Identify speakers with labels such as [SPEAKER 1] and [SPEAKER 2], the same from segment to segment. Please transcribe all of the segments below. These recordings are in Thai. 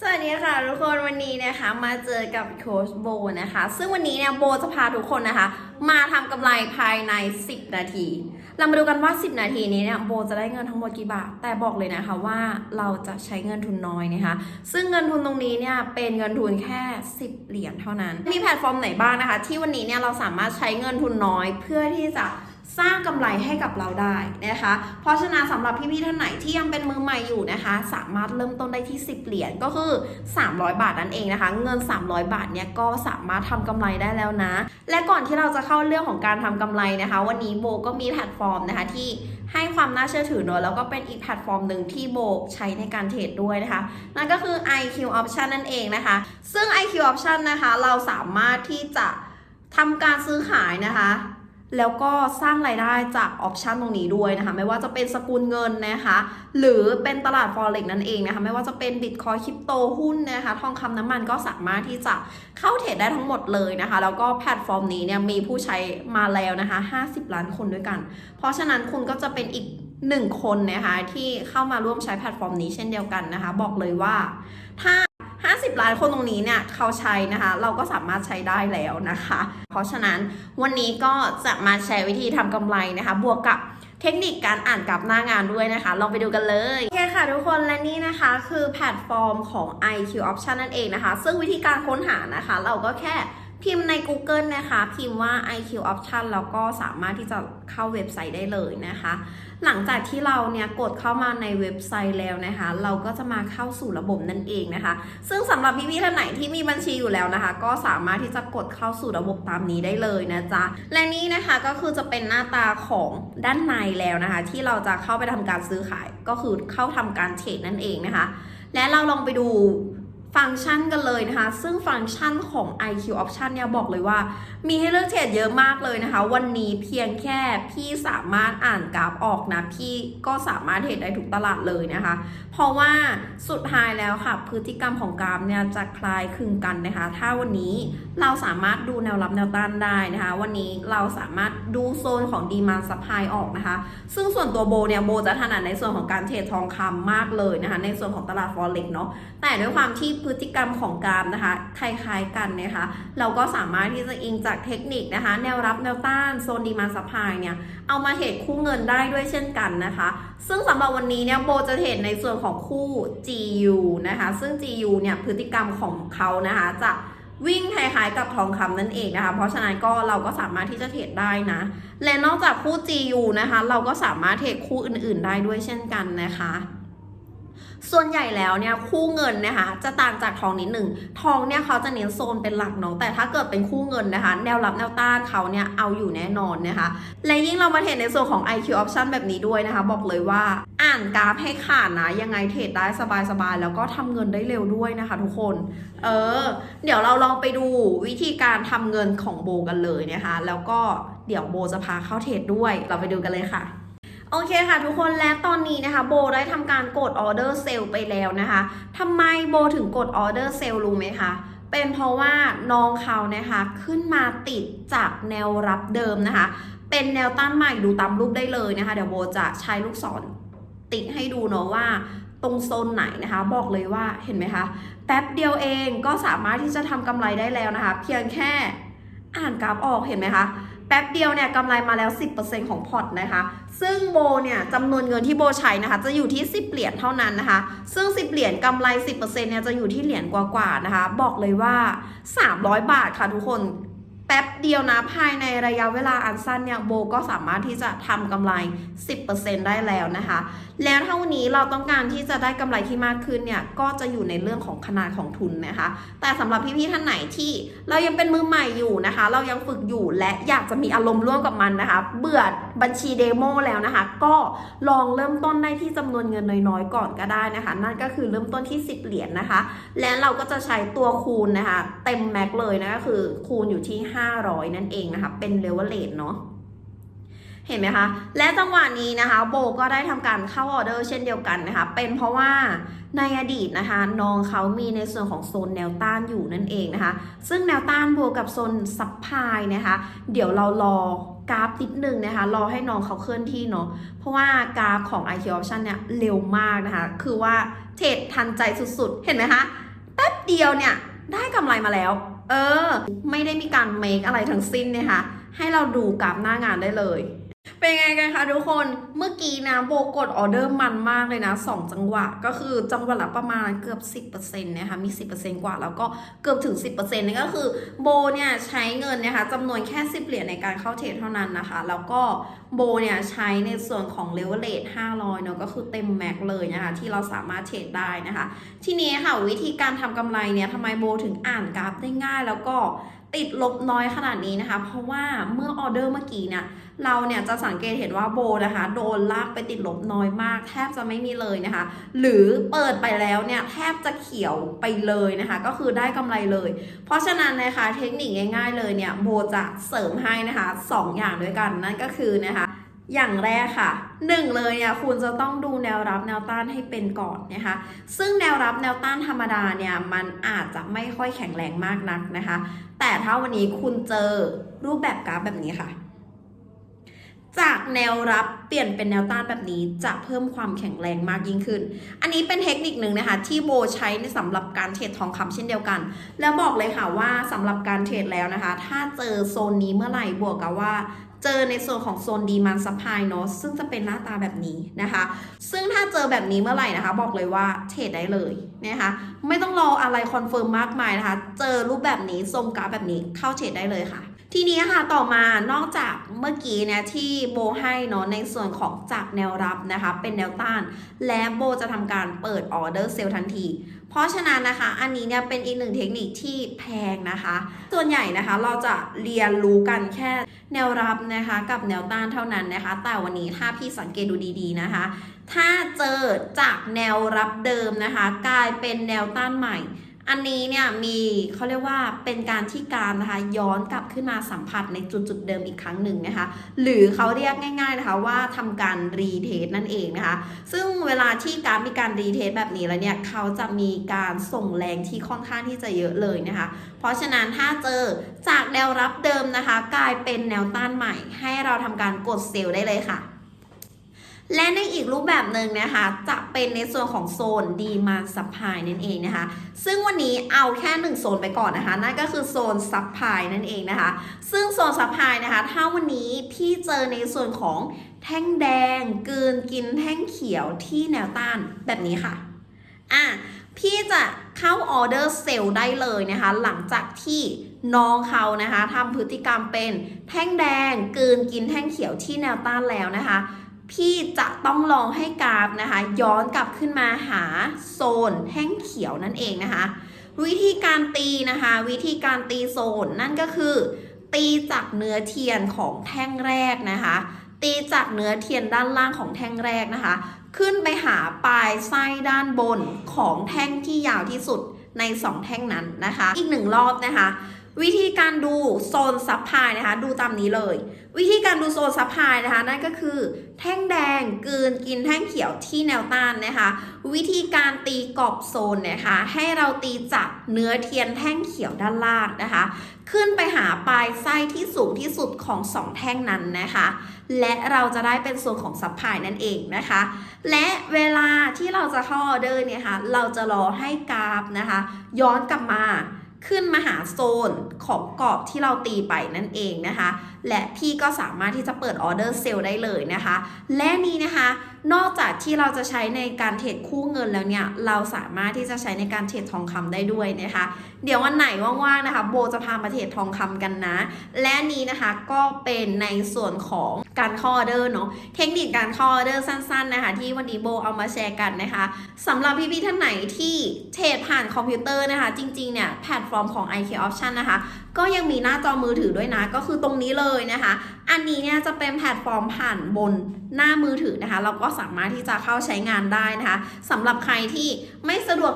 [SPEAKER 1] สวัสดีค่ะทุกคนวันนี้นะคะมาเจอกับโค้ชโบนะคะ ซึ่งวันนี้เนี่ยโบจะพาทุกคนนะคะ มาทำกำไรภายใน 10 นาที เรามาดูกันว่า 10 นาทีนี้เนี่ยโบจะได้เงินทั้งหมดกี่บาท แต่บอกเลยนะคะว่าเราจะใช้เงินทุนน้อยนะคะ ซึ่งเงินทุนตรงนี้เนี่ยเป็นเงินทุนแค่ 10 เหรียญเท่านั้น มีแพลตฟอร์มไหนบ้างนะคะ ที่วันนี้เนี่ยเราสามารถใช้เงินทุนน้อยเพื่อที่จะ สร้างกำไรให้กับเราได้นะคะ เพราะฉะนั้นสำหรับพี่ๆท่านไหนที่ยังเป็นมือใหม่อยู่นะคะ สามารถเริ่มต้นได้ที่ 10 เหรียญก็คือ 300 บาทนั่นเองนะคะ เงิน 300 บาทเนี่ยก็สามารถทำกำไรได้แล้วนะ และก่อนที่เราจะเข้าเรื่องของการทำกำไรนะคะ วันนี้โบก็มีแพลตฟอร์มนะคะที่ให้ความน่าเชื่อถือเนอะแล้วก็เป็นอีกแพลตฟอร์มหนึ่งที่โบใช้ในการเทรดด้วยนะคะ นั่นก็คือ IQ Option นั่นเองนะคะ ซึ่ง IQ Option นะคะ เราสามารถที่จะทำการซื้อขายนะคะ แล้วก็สร้างรายได้จากออปชันตรงนี้ด้วยนะคะ ไม่ว่าจะเป็นสกุลเงินนะคะ หรือเป็นตลาด forex นั่นเองนะคะ ไม่ว่าจะเป็นบิตคอยคริปโตหุ้นนะคะ ทองคำน้ำมันก็สามารถที่จะเข้าเทรดได้ทั้งหมดเลยนะคะ แล้วก็แพลตฟอร์มนี้เนี่ยมีผู้ใช้มาแล้วนะคะ 50 ล้านคนด้วยกัน เพราะฉะนั้นคุณก็จะเป็นอีกหนึ่งคนนะคะที่เข้ามาร่วมใช้แพลตฟอร์มนี้เช่นเดียวกันนะคะ บอกเลยว่าถ้า 50 ล้านคนตรงนี้เนี่ยเขาใช้นะคะ เราก็สามารถใช้ได้แล้วนะคะ เพราะฉะนั้นวันนี้ก็จะมาแชร์วิธีทำกำไรนะคะ บวกกับเทคนิคการอ่านกราฟหน้างานด้วยนะคะ ลองไปดูกันเลยโอเคค่ะทุกคนและนี่นะคะคือแพลตฟอร์มของ IQ Option นั่นเองนะคะ ซึ่งวิธีการค้นหานะคะ เราก็แค่ พิมพ์ใน Google นะคะ พิมพ์ว่า IQ Option แล้วก็สามารถที่จะเข้าเว็บไซต์ได้เลยนะคะ หลังจากที่เราเนี่ยกดเข้ามาในเว็บไซต์แล้วนะคะ เราก็จะมาเข้าสู่ระบบนั่นเองนะคะ ซึ่งสำหรับพี่ๆท่านไหนที่มีบัญชีอยู่แล้วนะคะ ก็สามารถที่จะกดเข้าสู่ระบบตามนี้ได้เลยนะจ๊ะ และนี่นะคะก็คือจะเป็นหน้าตาของด้านในแล้วนะคะ ที่เราจะเข้าไปทำการซื้อขายก็คือเข้าทำการเทรดนั่นเองนะคะ และเราลองไปดู ฟังก์ชันกันเลยนะคะ ซึ่งฟังก์ชันของ IQ Option เนี่ยบอกเลยว่า มีให้เลือกเทรดเยอะมากเลยนะคะ วันนี้เพียงแค่พี่สามารถอ่านกราฟออกนะ พี่ก็สามารถเทรดได้ทุกตลาดเลยนะคะ เพราะว่าสุดท้ายแล้วค่ะ พฤติกรรมของกราฟเนี่ยจะคล้ายคลึงกันนะคะ ถ้าวันนี้ เราสามารถดูแนวรับแนวต้านได้นะคะ วันนี้เราสามารถดูโซนของดีมานซัพพลายออกนะคะ ซึ่งส่วนตัวโบเนี่ยโบจะถนัดในส่วนของการเทรดทองคำมากเลยนะคะ ในส่วนของตลาดฟอเร็กเนาะแต่ด้วยความที่พฤติกรรมของกราฟนะคะคล้ายๆกันนะคะ เราก็สามารถที่จะอิงจากเทคนิคนะคะ แนวรับแนวต้านโซนดีมานซัพพลายเนี่ยเอามาเทรดคู่เงินได้ด้วยเช่นกันนะคะ ซึ่งสำหรับวันนี้เนี่ยโบจะเทรดในส่วนของคู่ GU นะคะ ซึ่ง GU เนี่ยพฤติกรรมของเขานะคะจะ วิ่งคล้ายๆกับทองคำนั่นเองนะคะ เพราะฉะนั้นก็เราก็สามารถที่จะเทรดได้นะ และนอกจากคู่ GU นะคะ เราก็สามารถเทรดคู่อื่นๆ ได้ด้วยเช่นกันนะคะ ส่วนใหญ่แล้วเนี่ยคู่เงินนะคะจะต่างจากทองนิดหนึ่งทองเนี่ยเขาจะเน้นโซนเป็นหลักเนาะแต่ถ้าเกิดเป็นคู่เงินนะคะ แนวรับแนวต้านเขาเนี่ยเอาอยู่แน่นอนนะคะ และยิ่งเรามาเทรดในส่วนของ IQ option แบบนี้ด้วยนะคะ บอกเลยว่าอ่านกราฟให้ขาดนะยังไงเทรดได้สบายๆ แล้วก็ทำเงินได้เร็วด้วยนะคะ ทุกคน เออ เดี๋ยวเราลองไปดูวิธีการทำเงินของโบกันเลยนะคะ แล้วก็เดี๋ยวโบจะพาเข้าเทรดด้วย เราไปดูกันเลยค่ะ โอเคค่ะทุกคนและตอนนี้นะคะโบได้ทำการกดออเดอร์เซลไปแล้วนะคะทำไมโบถึงกดออเดอร์เซลรู้ไหมคะเป็นเพราะว่าน้องเขานะคะขึ้นมาติดจากแนวรับเดิมนะคะ เป็นแนวต้านใหม่ดูตามรูปได้เลยนะคะ เดี๋ยวโบจะใช้ลูกศรติ๊กให้ดูเนาะว่าตรงโซนไหนนะคะ บอกเลยว่าเห็นไหมคะแป๊บเดียวเองก็สามารถที่จะทำกำไรได้แล้วนะคะ เพียงแค่อ่านกราฟออกเห็นไหมคะ แป๊บเดียวเนี่ยกำไรมาแล้ว 10%ของพอร์ตนะคะ ซึ่งโบเนี่ยจำนวนเงินที่โบใช้นะคะ จะอยู่ที่ 10 เหรียญเท่านั้นนะคะ ซึ่ง 10 เหรียญกำไร 10%เนี่ยจะอยู่ที่เหรียญกว่าๆนะคะ บอกเลยว่า 300 บาทค่ะทุกคน แป๊บเดียวนะภายในระยะเวลาอันสั้นเนี่ยโบก็สามารถที่จะทำกำไร 10%ได้แล้วนะคะ แล้วถ้าวันนี้เราต้องการที่จะได้กำไรที่มากขึ้นเนี่ยก็จะอยู่ในเรื่องของขนาดของทุนนะคะ แต่สำหรับพี่ๆท่านไหนที่เรายังเป็นมือใหม่อยู่นะคะ เรายังฝึกอยู่และอยากจะมีอารมณ์ร่วมกับมันนะคะ เบื่อบัญชีเดโมแล้วนะคะ ก็ลองเริ่มต้นได้ที่จำนวนเงินน้อยๆก่อนก็ได้นะคะ นั่นก็คือเริ่มต้นที่ 10 เหรียญนะคะ และเราก็จะใช้ตัวคูณนะคะ เต็มแม็กเลยนะก็คือคูณอยู่ที่500 นั่นเองนะคะ เป็นเลเวลเลทเนาะเห็นไหมคะ และจังหวะนี้นะคะโบก็ได้ทำการเข้าออเดอร์เช่นเดียวกันนะคะ เป็นเพราะว่าในอดีตนะคะน้องเขามีในส่วนของโซนแนวต้านอยู่นั่นเองนะคะ ซึ่งแนวต้านบวกกับโซนซับพลายนะคะ เดี๋ยวเรารอกราฟนิดนึงนะคะ รอให้น้องเขาเคลื่อนที่เนาะ เพราะว่ากราฟของ IQ Option เนี่ยเร็วมากนะคะ คือว่าเทรดทันใจสุดๆ เห็นไหมคะ แป๊บเดียวเนี่ยได้กำไรมาแล้ว เออ ไม่ได้มีการเมคอะไรทั้งสิ้นนะคะให้เราดูกราฟหน้างานได้เลย เป็นไงกันคะทุกคน เมื่อกี้นะโบกดออเดอร์มันมากเลยนะ 2 จังหวะ ก็คือจังหวะละประมาณเกือบ 10%นะคะมี 10%กว่าแล้วก็เกือบถึง 10%นี่ก็คือโบเนี่ยใช้เงินนะคะจำนวนแค่ 10 เหรียญในการเข้าเทรดเท่านั้นนะคะ แล้วก็โบเนี่ยใช้ในส่วนของเลเวลเลท500เนอะก็คือเต็มแม็กเลยนะคะที่เราสามารถเทรดได้นะคะ ทีนี้ค่ะวิธีการทำกำไรเนี่ยทำไมโบถึงอ่านกราฟได้ง่ายแล้วก็ ติดลบน้อยขนาดนี้นะคะ เพราะว่าเมื่อออเดอร์เมื่อกี้เนี่ยเราเนี่ยจะสังเกตเห็นว่าโบนะคะ โดนลากไปติดลบน้อยมาก แทบจะไม่มีเลยนะคะ หรือเปิดไปแล้วเนี่ยแทบจะเขียวไปเลยนะคะ ก็คือได้กำไรเลย เพราะฉะนั้นนะคะเทคนิคง่าย ๆ เลยเนี่ยโบจะเสริมให้นะคะสองอย่างด้วยกันนั่นก็คือนะคะ อย่างแรกค่ะหนึ่งเลยเนี่ยคุณจะต้องดูแนวรับแนวต้านให้เป็นก่อนนะคะ ซึ่งแนวรับแนวต้านธรรมดาเนี่ยมันอาจจะไม่ค่อยแข็งแรงมากนักนะคะ แต่ถ้าวันนี้คุณเจอรูปแบบกราฟแบบนี้ค่ะ จากแนวรับเปลี่ยนเป็นแนวต้านแบบนี้จะเพิ่มความแข็งแรงมากยิ่งขึ้น อันนี้เป็นเทคนิคหนึ่งนะคะ ที่โบใช้ในสำหรับการเทรดทองคำเช่นเดียวกัน แล้วบอกเลยค่ะว่าสำหรับการเทรดแล้วนะคะ ถ้าเจอโซนนี้เมื่อไหร่บวกกับว่า เจอในส่วนของโซนดีมันซัพพลายเนาะซึ่งจะเป็นหน้าตาแบบนี้นะคะ ซึ่งถ้าเจอแบบนี้เมื่อไหร่นะคะ บอกเลยว่าเทรดได้เลยนะคะไม่ต้องรออะไรคอนเฟิร์มมากมายนะคะ เจอรูปแบบนี้ทรงกราฟแบบนี้เข้าเทรดได้เลยค่ะทีนี้ค่ะต่อมานอกจากเมื่อกี้เนี่ยที่โบให้เนาะในส่วนของจากแนวรับนะคะ เป็นแนวต้าน และโบจะทำการเปิดออเดอร์เซลล์ทันที เพราะฉะนั้นนะคะ อันนี้เนี่ยเป็นอีกหนึ่งเทคนิคที่แพงนะคะ ส่วนใหญ่นะคะเราจะเรียนรู้กันแค่แนวรับนะคะ กับแนวต้านเท่านั้นนะคะ แต่วันนี้ถ้าพี่สังเกตดูดีๆนะคะ ถ้าเจอจากแนวรับเดิมนะคะ กลายเป็นแนวต้านใหม่ อันนี้เนี่ยมีเขาเรียกว่าเป็นการที่การนะคะย้อนกลับขึ้นมาสัมผัสในจุดจุดๆเดิมอีกครั้งหนึ่งนะคะ หรือเขาเรียกง่าย ๆนะคะว่าทำการรีเทสนั่นเองนะคะ ซึ่งเวลาที่การมีการรีเทสแบบนี้แล้วเนี่ยเขาจะมีการส่งแรงที่ค่อนข้างที่จะเยอะเลยนะคะ เพราะฉะนั้นถ้าเจอจากแนวรับเดิมนะคะ กลายเป็นแนวต้านใหม่ ให้เราทำการกดเซลล์ได้เลยค่ะ และในอีกรูปแบบหนึ่งนะคะ จะเป็นในส่วนของโซนดีมาซัพพลายนั่นเองนะคะ ซึ่งวันนี้เอาแค่หนึ่งโซนไปก่อนนะคะ นั่นก็คือโซนซัพพลายนั่นเองนะคะ ซึ่งโซนซัพพลายนะคะ ถ้าวันนี้พี่เจอในส่วนของแท่งแดงกลืนกินแท่งเขียวที่แนวต้านแบบนี้ค่ะ อะ พี่จะเข้าออเดอร์เซลล์ได้เลยนะคะ หลังจากที่น้องเขานะคะทำพฤติกรรมเป็นแท่งแดงกลืนกินแท่งเขียวที่แนวต้านแล้วนะคะ พี่จะต้องลองให้กราฟนะคะ ย้อนกลับขึ้นมาหาโซนแท่งเขียวนั่นเองนะคะ วิธีการตีนะคะ วิธีการตีโซนนั่นก็คือ ตีจากเนื้อเทียนของแท่งแรกนะคะ ตีจากเนื้อเทียนด้านล่างของแท่งแรกนะคะ ขึ้นไปหาปลายไส้ด้านบนของแท่งที่ยาวที่สุดใน 2 แท่งนั้นนะคะ อีกหนึ่งรอบนะคะ วิธีการดูโซนซับพลายนะคะ ดูตามนี้เลย วิธีการดูโซนซับพลายนะคะ นั่นก็คือ แท่งแดงกืนกินแท่งเขียวที่แนวต้านนะคะ วิธีการตีกรอบโซนนะคะ ให้เราตีจากเนื้อเทียนแท่งเขียวด้านล่างนะคะ ขึ้นไปหาปลายไส้ที่สูงที่สุดของสองแท่งนั้นนะคะ และเราจะได้เป็นส่วนของซับพลายนั่นเองนะคะ และเวลาที่เราจะเข้าออเดอร์เนี่ยค่ะเราจะรอให้กราฟนะคะ ย้อนกลับมา ขึ้นมาหาโซนของกรอบที่เราตีไปนั่นเองนะคะ และพี่ก็สามารถที่จะเปิดออเดอร์เซลล์ได้เลยนะคะ และนี้นะคะ นอกจากที่เราจะใช้ในการเทรดคู่เงินแล้วเนี่ย เราสามารถที่จะใช้ในการเทรดทองคำได้ด้วยนะคะ เดี๋ยววันไหนว่างๆนะคะ โบจะพามาเทรดทองคำกันนะ และนี้นะคะก็เป็นในส่วนของการเข้าอเดอร์เนาะ เทคนิคการเข้าออเดอร์สั้น ๆ นะคะ ที่วันนี้โบเอามาแชร์กันนะคะสำหรับพี่ๆท่านไหนที่เทรดผ่านคอมพิวเตอร์นะคะ จริงๆเนี่ยแพลตฟอร์มของ IK Option นะคะ ก็ยังมีหน้าจอมือถือด้วยนะ ก็คือตรงนี้เลยนะคะ อันนี้เนี่ยจะเป็นแพลตฟอร์มผ่านบนหน้ามือถือนะคะ เราก็สามารถที่จะเข้าใช้งานได้นะคะสำหรับใครที่ไม่สะดวก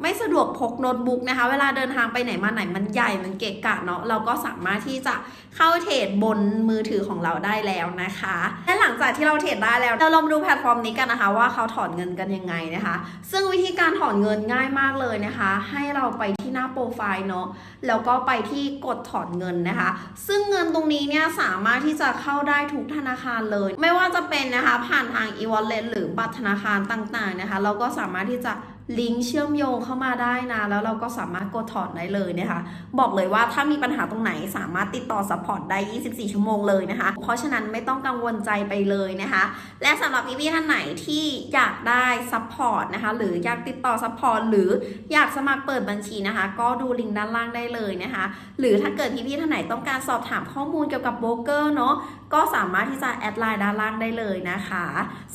[SPEAKER 1] ไม่สะดวกพกโน้ตบุ๊กนะคะ เวลาเดินทางไปไหนมาไหนมันใหญ่มันเกะกะเนาะเราก็สามารถที่จะเข้าเทรดบนมือถือของเราได้แล้วนะคะ และหลังจากที่เราเทรดได้แล้ว เราลองดูแพลตฟอร์มนี้กันนะคะ ว่าเขาถอนเงินกันยังไงนะคะ ซึ่งวิธีการถอนเงินง่ายมากเลยนะคะ ให้เราไปที่หน้าโปรไฟล์เนาะแล้วก็ไปที่กดถอนเงินนะคะ ซึ่งเงินตรงนี้เนี่ยสามารถที่จะเข้าได้ทุกธนาคารเลย ไม่ว่าจะเป็นนะคะ ผ่านทาง e-wallet หรือบัตรธนาคารต่างๆนะคะ เราก็สามารถที่จะ ลิงก์เชื่อมโยงเข้ามาได้นะ แล้วเราก็สามารถกดถอนได้เลยนะคะ บอกเลยว่าถ้ามีปัญหาตรงไหนสามารถติดต่อซัพพอร์ตได้ 24 ชั่วโมงเลยนะคะ เพราะฉะนั้นไม่ต้องกังวลใจไปเลยนะคะ และสำหรับพี่ๆท่านไหนที่อยากได้ซัพพอร์ตนะคะ หรืออยากติดต่อซัพพอร์ตหรืออยากสมัครเปิดบัญชีนะคะ ก็ดูลิงก์ด้านล่างได้เลยนะคะ หรือถ้าเกิดพี่ๆท่านไหนต้องการสอบถามข้อมูลเกี่ยวกับโบรกเกอร์เนาะก็สามารถที่จะแอดไลน์ด้านล่างได้เลยนะคะ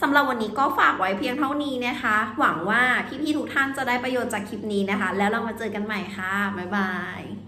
[SPEAKER 1] สำหรับวันนี้ก็ฝากไว้เพียงเท่านี้นะคะ หวังว่าพี่ๆทุกท่านจะได้ประโยชน์จากคลิปนี้นะคะ แล้วเรามาเจอกันใหม่ค่ะ บ๊ายบาย